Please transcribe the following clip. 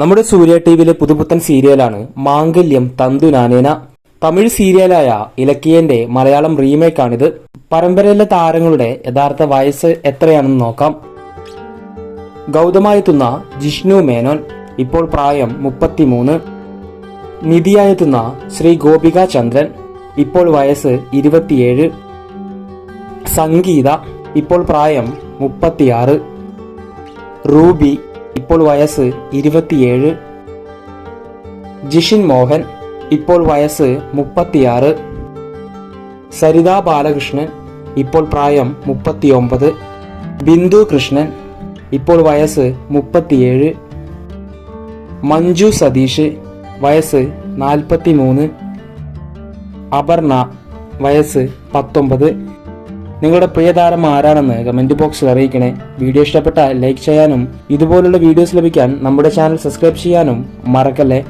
നമ്മുടെ സൂര്യ ടിവിയിലെ പുതുപുത്തൻ സീരിയലാണ് മാംഗല്യം തന്തു നാനേന. തമിഴ് സീരിയലായ ഇലക്കിയന്റെ മലയാളം റീമേക്കാണിത്. പരമ്പരയിലെ താരങ്ങളുടെ യഥാർത്ഥ വയസ്സ് എത്രയാണെന്ന് നോക്കാം. ഗൗതമായെത്തുന്ന ജിഷ്ണു മേനോൻ ഇപ്പോൾ പ്രായം മുപ്പത്തിമൂന്ന്. നിധിയായെത്തുന്ന ശ്രീ ഗോപിക ചന്ദ്രൻ ഇപ്പോൾ വയസ്സ് ഇരുപത്തിയേഴ്. സംഗീത ഇപ്പോൾ പ്രായം മുപ്പത്തിയാറ്. റൂബി ഇപ്പോൾ വയസ്സ് ഇരുപത്തിയേഴ്. ജിഷിൻ മോഹൻ ഇപ്പോൾ വയസ്സ് മുപ്പത്തിയാറ്. സരിത ബാലകൃഷ്ണൻ ഇപ്പോൾ പ്രായം മുപ്പത്തിയൊമ്പത്. ബിന്ദു കൃഷ്ണൻ ഇപ്പോൾ വയസ്സ് മുപ്പത്തിയേഴ്. മഞ്ജു സതീഷ് വയസ്സ് നാൽപ്പത്തി മൂന്ന് അപർണ വയസ്സ് പത്തൊമ്പത്. നിങ്ങളുടെ പ്രിയതാരം ആരാണെന്ന് കമന്റ് ബോക്സിൽ അറിയിക്കണേ. വീഡിയോ ഇഷ്ടപ്പെട്ടാൽ ലൈക്ക് ചെയ്യാനും ഇതുപോലുള്ള വീഡിയോസ് ലഭിക്കാൻ നമ്മുടെ ചാനൽ സബ്സ്ക്രൈബ് ചെയ്യാനും മറക്കല്ലേ?